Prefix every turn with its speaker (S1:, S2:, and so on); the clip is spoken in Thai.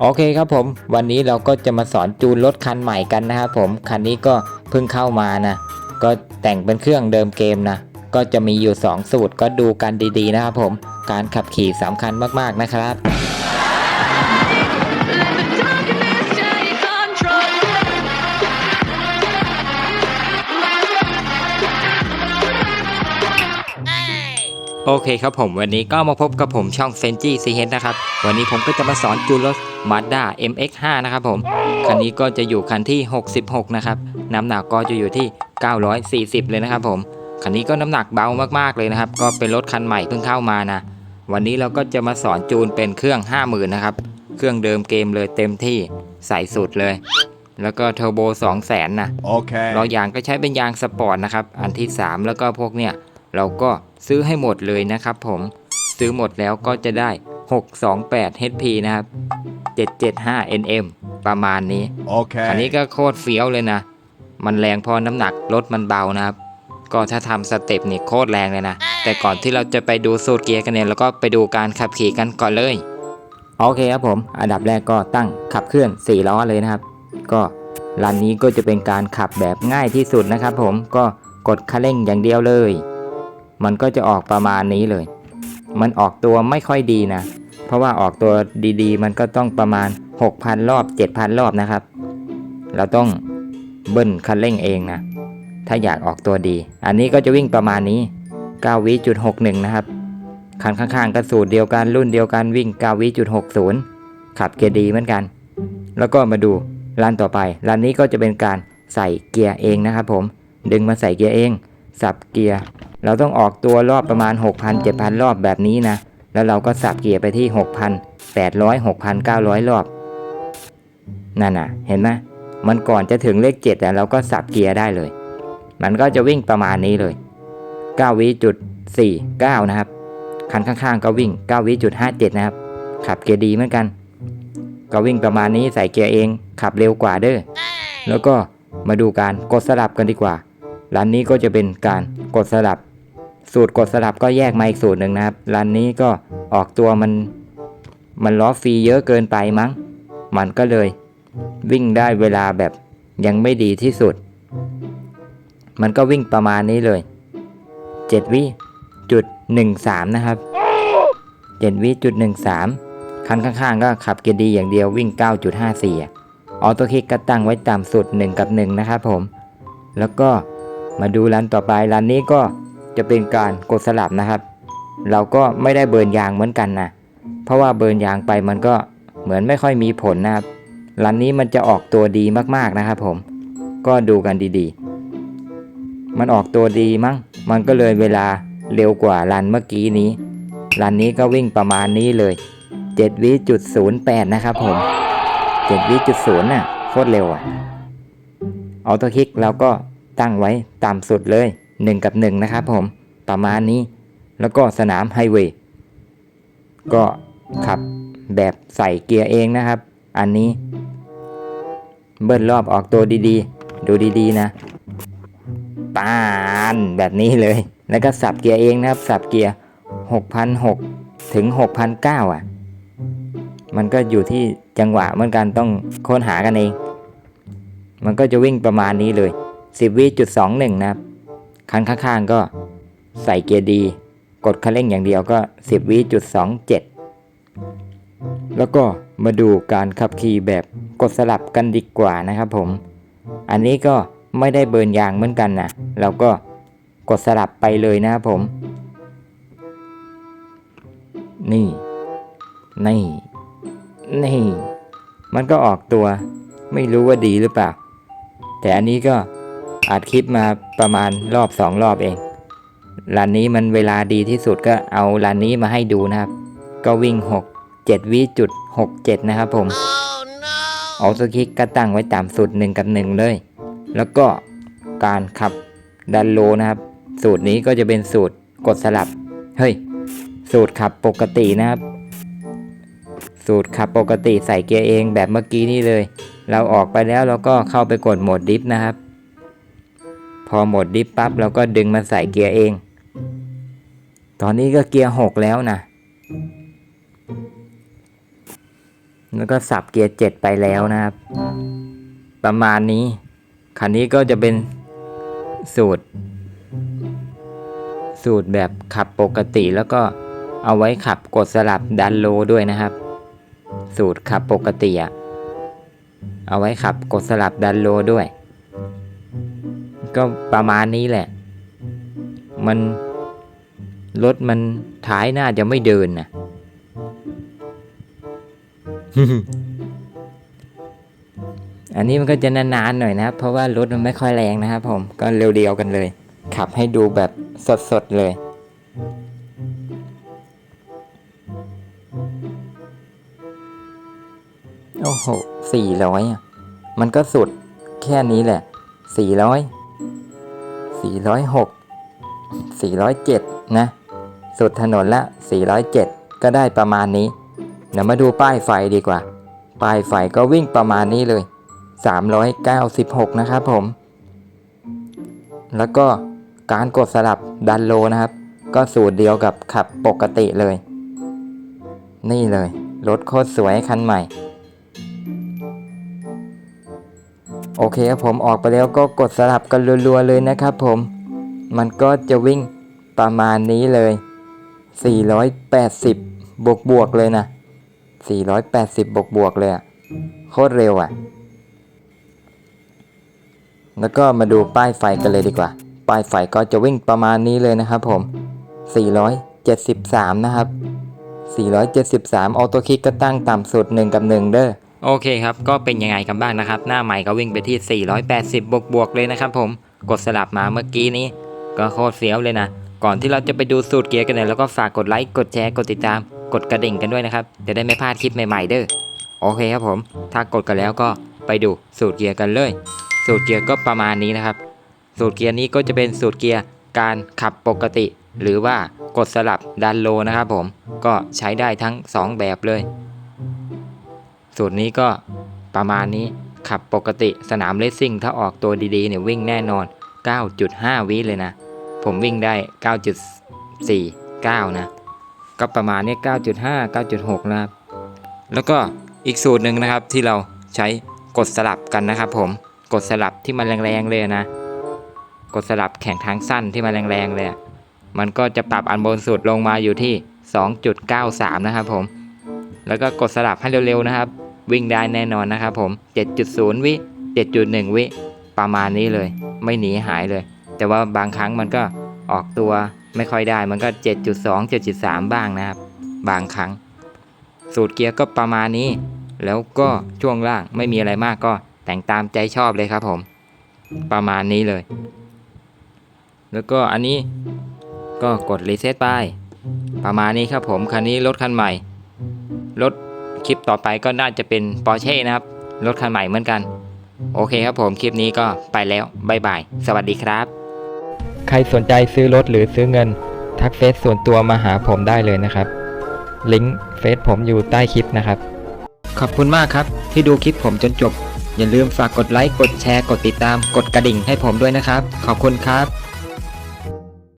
S1: โอเคครับผม วันนี้เราก็จะมาสอนจูนรถคันใหม่กันนะครับผม คันนี้ก็เพิ่งเข้ามานะ ก็แต่งเป็นเครื่องเดิมเกมนะ ก็จะมีอยู่ 2 สูตรก็ดูกันดีๆนะครับผม การขับขี่สำคัญมากๆนะครับ โอเคครับผมวันนี้ก็มาพบกับผมช่องเซนจี้ซีเฮดนะครับ วันนี้ผมก็จะมาสอนจูนรถ Mazda MX5 นะครับผม คันนี้ก็จะอยู่คันที่ 66 นะครับ น้ำหนักก็จะอยู่ที่ 940 เลยนะครับผม คันนี้ก็น้ำหนักเบามากๆเลยนะครับ ก็เป็นรถคันใหม่เพิ่งเข้ามานะ วันนี้เราก็จะมาสอนจูนเป็นเครื่อง 50,000นะครับ เครื่องเดิมเกมเลยเต็มที่ใส่สุดเลย แล้วก็เทอร์โบ200,000นะ
S2: Okay.
S1: ล้อยางก็ใช้เป็นยางสปอร์ตนะครับ อันที่ 3 แล้วก็พวกเนี่ย เราก็ซื้อให้หมดเลยนะครับผมซื้อหมดแล้วก็จะได้ 628 HP นะครับ 775 NM ประมาณนี้
S2: Okay.
S1: อันนี้ก็โคตรเฟี้ยวเลยนะ มันแรงเพอน้ำหนักรถมันเบานะครับ ก็ถ้าทำสเต็ปนี่โคตรแรงเลยนะ แต่ก่อนที่เราจะไปดูสูตรเกียร์กันเนี่ยเราก็ไปดูการขับขี่กันก่อนเลย โอเคครับผม อันดับแรกก็ตั้งขับเคลื่อน 4 ล้อเลยนะครับ ก็รันนี้ก็จะเป็นการขับแบบง่ายที่สุดนะครับผม ก็กดคันเร่งอย่างเดียวเลย มันก็จะออกประมาณนี้เลย มันออกตัวไม่ค่อยดีนะ เพราะว่าออกตัวดีๆ มันก็ต้องประมาณ 6,000 รอบ 7,000 รอบนะครับ เราต้องเบิ้ลคันเร่งเองนะ ถ้าอยากออกตัวดี อันนี้ก็จะวิ่งประมาณนี้9วิจุด61นะครับ คันข้างๆก็สูตรเดียวกันรุ่นเดียวกันวิ่ง9วิจุด60 ขับเกียร์ดีเหมือนกัน แล้วก็มาดูร้านต่อไปร้านนี้ก็จะเป็นการใส่เกียร์เองนะครับผม ดึงมาใส่เกียร์เอง สับเกียร์ เราต้องออกตัวรอบประมาณ 6,000 7,000 รอบแบบนี้นะ แล้วเราก็สับเกียร์ไปที่6,800 6,900 รอบ นั่นน่ะ เห็นไหมมันก่อนจะถึงเลข7แต่เราก็สับเกียร์ได้เลย มันก็จะวิ่งประมาณนี้เลย 9วิจุด49 นะครับ คันข้างๆ ก็วิ่ง 9วิจุด57 นะครับ ขับเกียร์ดีเหมือนกัน ก็วิ่งประมาณนี้ใส่เกียร์เอง ขับเร็วกว่าเด้อ แล้วก็มาดูการกดสลับกันดีกว่า ร้านนี้ก็จะเป็นการกดสลับ สูตรกดสลับก็แยกมาอีกสูตรหนึ่งนะครับร้านนี้ก็ออกตัวมัน มันล้อฟรีเยอะเกินไปมั้ง มันก็เลย วิ่งได้เวลาแบบยังไม่ดีที่สุด มันก็วิ่งประมาณนี้เลย 7 วิจุด 13 นะครับ7วิจุด 13 คันข้างๆ ก็ขับเกียร์ดีอย่างเดียววิ่ง 9.54 อออโต้คลิกก็ตั้งไว้ต่ำสุด 1 กับ 1 นะครับผม แล้วก็มาดูร้านต่อไปร้านนี้ก็ จะเป็นการกดสลับนะครับ เราก็ไม่ได้เบิร์นยางเหมือนกันนะเพราะว่าเบิร์นยางไปมันก็เหมือนไม่ค่อยมีผลนะครับร้านนี้มันจะออกตัวดีมากๆนะครับผมก็ดูกันดีๆ มันออกตัวดีมั้ง มันก็เลยเวลาเร็วกว่ารันเมื่อกี้นี้ รันนี้ก็วิ่งประมาณนี้เลย7วิจุด08นย์แปดนะครับผม7วิจุด0น่ะโคตรเร็วอะออโต้คลิกเราก็ตั้งไว้ต่ำสุดเลย 1 กับ 1 นะครับผมประมาณนี้ แล้วก็สนามไฮเวย์ก็ขับแบบใส่เกียร์เองนะครับ อันนี้ เบิ้ลรอบออกตัวดีๆ ดูดีๆนะปานแบบนี้เลย แล้วก็สับเกียร์เองนะครับ สับเกียร์6,600ถึง6,900อะ มันก็อยู่ที่จังหวะเหมือนกันต้องค้นหากันเอง มันก็จะวิ่งประมาณนี้เลย 10วิจุด21นะครับ คันข้างๆก็ใส่เกียร์ดี กดคันเร่งอย่างเดียวก็ 10วิจุด27แล้วก็มาดูการขับขี่แบบกดสลับกันดีกว่านะครับผม อันนี้ก็ไม่ได้เบิร์นยางเหมือนกันนะเราก็กดสลับไปเลยนะครับผม นี่ นี่ นี่ มันก็ออกตัว ไม่รู้ว่าดีหรือเปล่า แต่อันนี้ก็ อัดคลิปมาประมาณรอบสองรอบเองร้านนี้มันเวลาดีที่สุดก็เอาร้านนี้มาให้ดูนะครับ ก็วิ่ง 6 7วิจุด67 นะครับผม
S3: Oh no!
S1: ออโตคิกก็ตั้งไว้ต่ำสุด 1 กับ 1 เลย แล้วก็การขับดันโลนะครับ สูตรนี้ก็จะเป็นสูตรกดสลับ เฮ้ย สูตรขับปกตินะครับ สูตรขับปกติใส่เกียร์เองแบบเมื่อกี้นี่เลย เราออกไปแล้วเราก็เข้าไปกดโหมดดิฟนะครับ พอหมดดิฟปั๊บเราก็ดึงมาใส่เกียร์เอง ตอนนี้ก็เกียร์หกแล้วนะ แล้วก็สับเกียร์เจ็ดไปแล้วนะครับ ประมาณนี้ คันนี้ก็จะเป็นสูตร สูตรแบบขับปกติแล้วก็เอาไว้ขับกดสลับดันโลด้วยนะครับ สูตรขับปกติอะเอาไว้ขับกดสลับดันโลด้วย ก็ประมาณนี้แหละ มันรถมันท้ายน่าจะไม่เดินนะอันนี้มันก็จะนานๆหน่อยนะครับ เพราะว่ารถมันไม่ค่อยแรงนะครับผมก็เร็วๆกันเลย ขับให้ดูแบบสดๆเลย โอ้โหสี่ร้อยอะมันก็สุดแค่นี้แหละสี่ร้อย สี่ร้อยหกสี่ร้อยเจ็ดนะ สุดถนนละสี่ร้อยเจ็ดก็ได้ประมาณนี้ เดี๋ยวมาดูป้ายไฟดีกว่า ป้ายไฟก็วิ่งประมาณนี้เลย 396 นะครับผม แล้วก็การกดสลับดันโลนะครับ ก็สูตรเดียวกับขับปกติเลย นี่เลย รถโคตรสวยคันใหม่ โอเคครับผมออกไปแล้วก็กดสลับกันรัวๆเลยนะครับผมมันก็จะวิ่งประมาณนี้เลย 480 บวกบวกเลยนะ 480 บวกบวกเลยอะโคตรเร็วอะแล้วก็มาดูป้ายไฟกันเลยดีกว่า ป้ายไฟก็จะวิ่งประมาณนี้เลยนะครับผม 473 นะครับ 473 ออโต้คลิกก็ตั้งต่ำสุด 1 กับ 1 เด้อ โอเคครับ ก็เป็นยังไงกันบ้างนะครับ หน้าใหม่ก็วิ่งไปที่ 480 บวกบวกๆเลยนะครับผมกดสลับมาเมื่อกี้นี้ ก็โคตรเสียวเลยนะ ก่อนที่เราจะไปดูสูตรเกียร์กันเนี่ยแล้วก็ฝากกดไลค์กดแชร์กดติดตาม กดกระดิ่งกันด้วยนะครับจะได้ไม่พลาดคลิปใหม่ๆเด้อโอเคครับผม ถ้ากดกันแล้วก็ไปดูสูตรเกียร์กันเลย สูตรเกียร์ก็ประมาณนี้นะครับ สูตรเกียร์นี้ก็จะเป็นสูตรเกียร์การขับปกติ หรือว่ากดสลับดันโลนะครับผมก็ใช้ได้ทั้ง 2 แบบเลย สูตรนี้ก็ประมาณนี้ขับปกติสนามเลสซิ่งถ้าออกตัวดีๆเนี่ยวิ่งแน่นอน 9.5 วิเลยนะ ผมวิ่งได้ 9.49 นะ ก็ประมาณนี้ 9.5 9.6 นะครับ แล้วก็อีกสูตรหนึ่งนะครับที่เราใช้กดสลับกันนะครับผมกดสลับที่มันแรงๆเลยนะ กดสลับแข่งทางสั้นที่มันแรงๆเลยมันก็จะปรับอันบนสุดลงมาอยู่ที่ 2.93 นะครับผม แล้วก็กดสลับให้เร็วๆนะครับ วิ่งได้แน่นอนนะครับผม 7.0 วิ 7.1 วิ ประมาณนี้เลย ไม่หนีหายเลย แต่ว่าบางครั้งมันก็ออกตัวไม่ค่อยได้มันก็ 7.2 7.3 บ้างนะครับ บางครั้ง สูตรเกียร์ก็ประมาณนี้ แล้วก็ช่วงล่างไม่มีอะไรมากก็แต่งตามใจชอบเลยครับผม ประมาณนี้เลย แล้วก็อันนี้ก็กดรีเซ็ตไป ประมาณนี้ครับผม คันนี้รถคันใหม่ รถ คลิปต่อไปก็น่าจะเป็นปอร์เช่นะครับ รถคันใหม่เหมือนกัน โอเคครับผมคลิปนี้ก็ไปแล้วบายบาย สวัสดีครับ ใครสนใจซื้อรถหรือซื้อเงิน ทักเฟซส่วนตัวมาหาผมได้เลยนะครับ ลิงก์เฟซผมอยู่ใต้คลิปนะครับ ขอบคุณมากครับที่ดูคลิปผมจนจบ อย่าลืมฝากกดไลค์กดแชร์กดติดตาม กดกระดิ่งให้ผมด้วยนะครับ ขอบคุณครับ